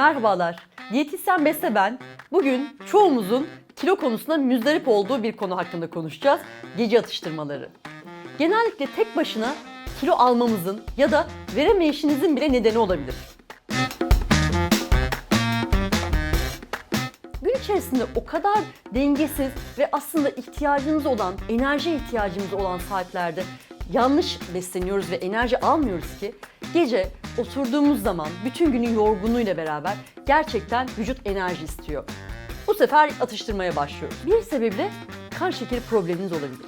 Merhabalar, diyetisyen Beste ben. Bugün çoğumuzun kilo konusunda müzdarip olduğu bir konu hakkında konuşacağız. Gece atıştırmaları. Genellikle tek başına kilo almamızın ya da veremeyişinizin bile nedeni olabilir. Gün içerisinde o kadar dengesiz ve aslında ihtiyacımız olan, enerji ihtiyacımız olan saatlerde yanlış besleniyoruz ve enerji almıyoruz ki gece oturduğumuz zaman bütün günün yorgunluğuyla beraber gerçekten vücut enerji istiyor. Bu sefer atıştırmaya başlıyoruz. Bir sebebi de kan şekeri probleminiz olabilir.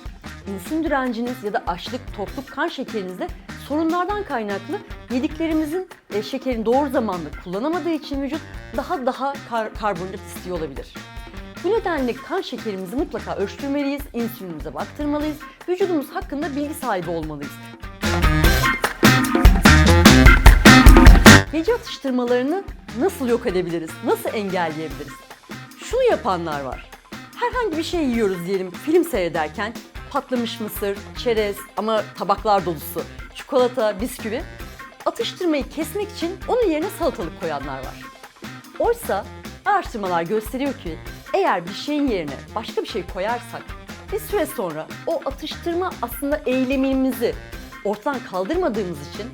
İnsülin direnciniz ya da açlık, tokluk kan şekerinizde sorunlardan kaynaklı yediklerimizin e, şekerini doğru zamanda kullanamadığı için vücut daha daha kar- karbonhidrat istiyor olabilir. Bu nedenle kan şekerimizi mutlaka ölçtürmeliyiz, insülinimize baktırmalıyız, vücudumuz hakkında bilgi sahibi olmalıyız. Gece atıştırmalarını nasıl yok edebiliriz? Nasıl engelleyebiliriz? Şunu yapanlar var. Herhangi bir şey yiyoruz diyelim film seyrederken patlamış mısır, çerez ama tabaklar dolusu, çikolata, bisküvi. Atıştırmayı kesmek için onun yerine salatalık koyanlar var. Oysa araştırmalar gösteriyor ki eğer bir şeyin yerine başka bir şey koyarsak bir süre sonra o atıştırma aslında eylemimizi ortadan kaldırmadığımız için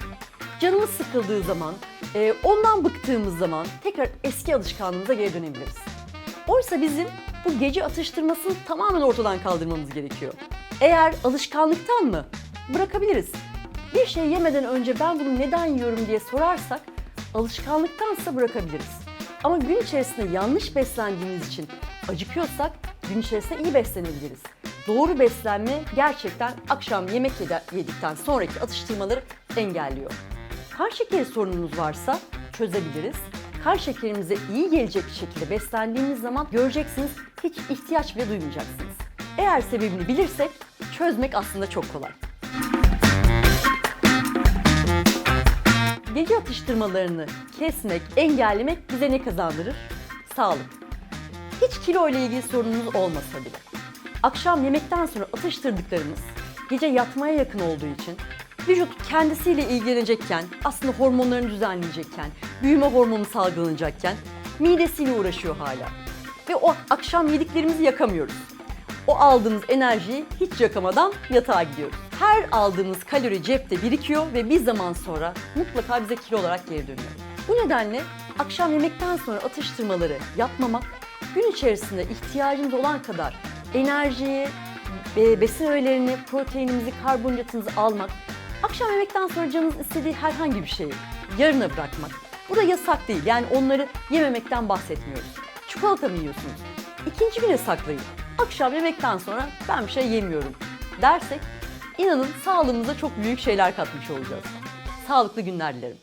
canımız sıkıldığı zaman, e, ondan bıktığımız zaman tekrar eski alışkanlığımıza geri dönebiliriz. Oysa bizim bu gece atıştırmasını tamamen ortadan kaldırmamız gerekiyor. Eğer alışkanlıktan mı? Bırakabiliriz. Bir şey yemeden önce ben bunu neden yiyorum diye sorarsak alışkanlıktansa bırakabiliriz. Ama gün içerisinde yanlış beslendiğimiz için acıkıyorsak gün içerisinde iyi beslenebiliriz. Doğru beslenme gerçekten akşam yemek yedi- yedikten sonraki atıştırmaları engelliyor. Kan şekeri sorununuz varsa çözebiliriz. Kan şekerimize iyi gelecek şekilde beslendiğimiz zaman göreceksiniz hiç ihtiyaç bile duymayacaksınız. Eğer sebebini bilirsek çözmek aslında çok kolay. Gece atıştırmalarını kesmek, engellemek bize ne kazandırır? Sağlık. Hiç kilo ile ilgili sorununuz olmasa bile. Akşam yemekten sonra atıştırdıklarımız gece yatmaya yakın olduğu için vücut kendisiyle ilgilenecekken, aslında hormonlarını düzenleyecekken, büyüme hormonu salgılanacakken midesiyle uğraşıyor hala. Ve o akşam yediklerimizi yakamıyoruz. O aldığımız enerjiyi hiç yakamadan yatağa gidiyoruz. Her aldığımız kalori cepte birikiyor ve bir zaman sonra mutlaka bize kilo olarak geri dönüyor. Bu nedenle akşam yemekten sonra atıştırmaları yapmamak, gün içerisinde ihtiyacımız olan kadar enerjiyi, be- besin öğelerini, proteinimizi, karbonhidratımızı almak, akşam yemekten sonra canınız istediği herhangi bir şeyi yarına bırakmak. Bu da yasak değil. Yani onları yememekten bahsetmiyoruz. Çikolata mı yiyorsunuz? İkinci güne saklayın. Akşam yemekten sonra ben bir şey yemiyorum dersek inanın sağlığımıza çok büyük şeyler katmış olacağız. Sağlıklı günler dilerim.